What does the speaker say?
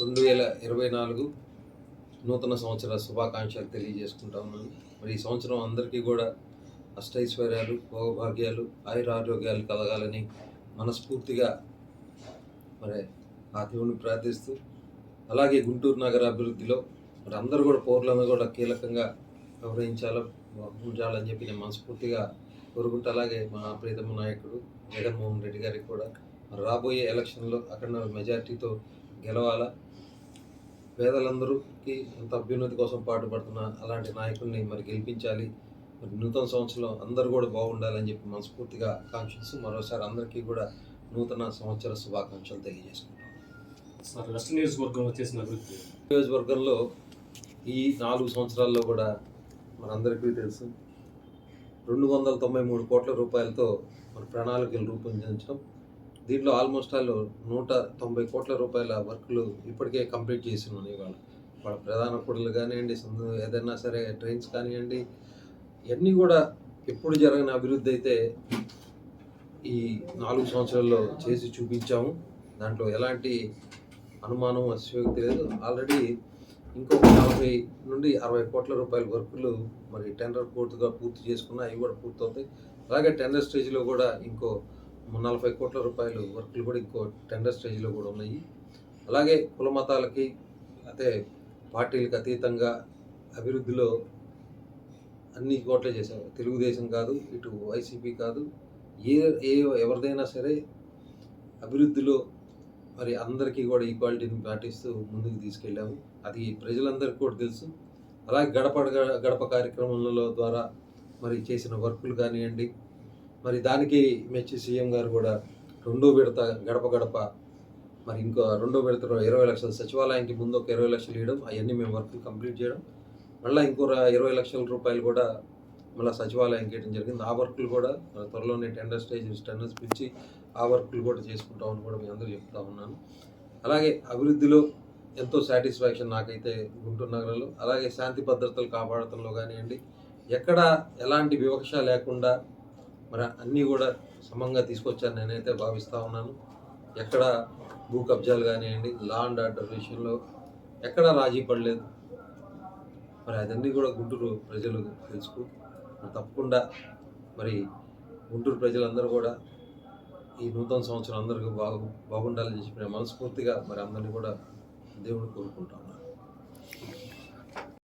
రెండు వేల ఇరవై నాలుగు నూతన సంవత్సర శుభాకాంక్షలు తెలియజేసుకుంటా ఉన్నాను. మరి ఈ సంవత్సరం అందరికీ కూడా అష్టైశ్వర్యాలు భోగభాగ్యాలు ఆయుర ఆరోగ్యాలు కలగాలని మనస్ఫూర్తిగా మరి ఆ దేవుని ప్రార్థిస్తూ అలాగే గుంటూరు నగర అభివృద్ధిలో మరి అందరూ కూడా పౌరులను కూడా కీలకంగా గౌరవించాలని ఉంచాలని చెప్పి నేను మనస్ఫూర్తిగా కోరుకుంటూ. అలాగే మా ప్రీతమ నాయకుడు జగన్మోహన్ రెడ్డి గారికి కూడా రాబోయే ఎలక్షన్లో అఖండ మెజార్టీతో గెలవాలా? పేదలందరికీ ఎంత అభ్యున్నతి కోసం పాటుపడుతున్న అలాంటి నాయకుడిని మరి గెలిపించాలి. మరి నూతన సంవత్సరంలో అందరూ కూడా బాగుండాలని చెప్పి మనస్ఫూర్తిగా ఆకాంక్షిస్తూ మరోసారి అందరికీ కూడా నూతన సంవత్సర శుభాకాంక్షలు తెలియజేసుకుంటాం సార్ వెస్ట్ నియోజకవర్గంలో చేసిన అభివృద్ధి. నియోజకవర్గంలో ఈ నాలుగు సంవత్సరాల్లో కూడా మనందరికీ తెలుసు. రెండు వందల తొంభై మూడు కోట్ల రూపాయలతో మన ప్రణాళికలు రూపొందించడం దీంట్లో ఆల్మోస్ట్ ఆల్ నూట తొంభై కోట్ల రూపాయల వర్క్లు ఇప్పటికే కంప్లీట్ చేసి ఉన్నాయి ఇవాళ. వాళ్ళ ప్రధాన కూడలు కానివ్వండి ఏదైనా సరే ట్రైన్స్ కానివ్వండి ఇవన్నీ కూడా ఎప్పుడు జరగని అభివృద్ధి అయితే ఈ నాలుగు సంవత్సరాల్లో చేసి చూపించాము. దాంట్లో ఎలాంటి అనుమానం అతిశయోక్తి లేదు. ఆల్రెడీ ఇంకొక నలభై నుండి అరవై కోట్ల రూపాయల వర్కులు మరి టెండర్ పూర్తిగా పూర్తి చేసుకున్న అవి కూడా పూర్తవుతాయి. అలాగే టెండర్ స్టేజ్లో కూడా ఇంకో నలభై కోట్ల రూపాయలు వర్కులు కూడా ఇంకో టెండర్ స్టేజ్లో కూడా ఉన్నాయి. అలాగే కుల మతాలకి అదే పార్టీలకు అతీతంగా అభివృద్ధిలో అన్ని కోట్లే చేశారు. తెలుగుదేశం కాదు ఇటు వైసీపీ కాదు ఏ ఏ ఎవరిదైనా సరే అభివృద్ధిలో మరి అందరికీ కూడా ఈక్వాలిటీని పాటిస్తూ ముందుకు తీసుకెళ్ళాము. అది ప్రజలందరికీ కూడా తెలుసు. అలాగే గడప గడప కార్యక్రమాలలో ద్వారా మరి చేసిన వర్కులు కానివ్వండి మరి దానికి మెచ్చి సీఎం గారు కూడా రెండో విడత గడప గడప మరి ఇంకో రెండో విడతలో ఇరవై లక్షల సచివాలయానికి ముందు ఒక ఇరవై లక్షలు ఇవ్వడం అవన్నీ మేము వర్కులు కంప్లీట్ చేయడం. మళ్ళీ ఇంకో ఇరవై లక్షల రూపాయలు కూడా మళ్ళీ సచివాలయానికి ఇవ్వడం జరిగింది. ఆ వర్కులు కూడా మన త్వరలోనే టెండర్ స్టేజ్ టెండర్స్ పిలిచి ఆ వర్కులు కూడా చేసుకుంటామని కూడా మీ అందరూ చెప్తా ఉన్నాను. అలాగే అభివృద్ధిలో ఎంతో సాటిస్ఫాక్షన్ నాకైతే గుంటూరు నగరంలో. అలాగే శాంతి భద్రతలు కాపాడటంలో కానివ్వండి ఎక్కడ ఎలాంటి వివక్ష లేకుండా మరి అన్నీ కూడా సమంగా తీసుకొచ్చాను నేనైతే భావిస్తూ ఉన్నాను. ఎక్కడ భూ కబ్జాలు కానివ్వండి లా అండ్ ఆర్డర్ విషయంలో ఎక్కడ రాజీ పడలేదు. మరి అదన్నీ కూడా గుంటూరు ప్రజలు తెలుసుకో మరి తప్పకుండా మరి గుంటూరు ప్రజలందరూ కూడా ఈ నూతన సంవత్సరం అందరికీ బాగు బాగుండాలని చెప్పి మనస్ఫూర్తిగా మరి అందరినీ కూడా దేవుడు కోరుకుంటా ఉన్నాను.